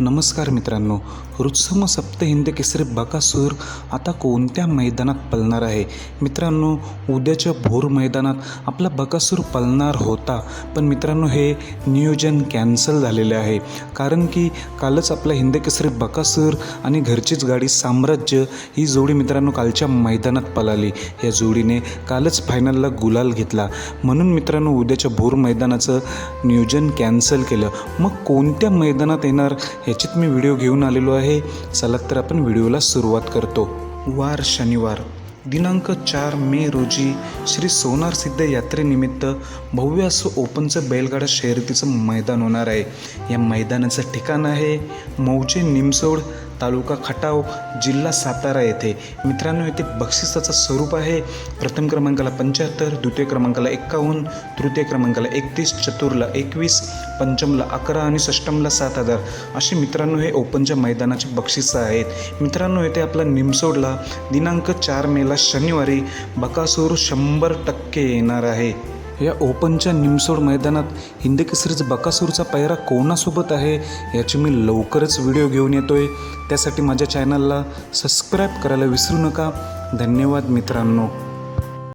नमस्कार मित्रांनो रुत्सम सप्त हिंद केसरी बकासूर आता कोणत्या मैदानात पलणार आहे? मित्रांनो उद्याच्या भोर मैदानात आपला बकासूर पलणार होता पण मित्रांनो हे नियोजन कॅन्सल झालेले आहे. कारण की कालच आपला हिंद केसरी बकासूर आणि घरचीच गाडी साम्राज्य ही जोडी मित्रांनो कालच्या मैदानात पलाली या जोडीने कालच फायनलला गुलाल घेतला. म्हणून मित्रांनो उद्याच्या भोर मैदानाचं नियोजन कॅन्सल केलं. मग कोणत्या मैदानात येणार ह्याच्यात मी व्हिडिओ घेऊन आलेलो आहे. चला तर आपण व्हिडिओला सुरुवात करतो. वार शनिवार दिनांक चार मे रोजी श्री सोनार सिद्ध यात्रेनिमित्त भव्य असं ओपनचं बैलगाडा शर्यतीचं मैदान होणार आहे. या मैदानाचं ठिकाण आहे मौजे निमसोड तालुका खटाव जिल्हा सातारा येथे. मित्रांनो येथे बक्षिसाचं स्वरूप आहे. प्रथम क्रमांकाला पंच्याहत्तर द्वितीय क्रमांकाला एक्कावन्न तृतीय क्रमांकाला एकतीस चतुरला एकवीस पंचमला अकरा आणि षष्टमला सात हजार. असे मित्रांनो हे ओपनच्या मैदानाचे बक्षिसं आहेत. मित्रांनो येथे आपला निमसोडला दिनांक चार मेला शनिवारी बकासूर शंभर टक्के येणार आहे. या ओपनच्या निमसोड मैदानात हिंदकेसरीच बकासूरचा पायरा कोणासोबत आहे याची मी लवकरच व्हिडिओ घेऊन येतोय. त्यासाठी माझ्या चॅनलला सबस्क्राईब करायला विसरू नका. धन्यवाद मित्रांनो.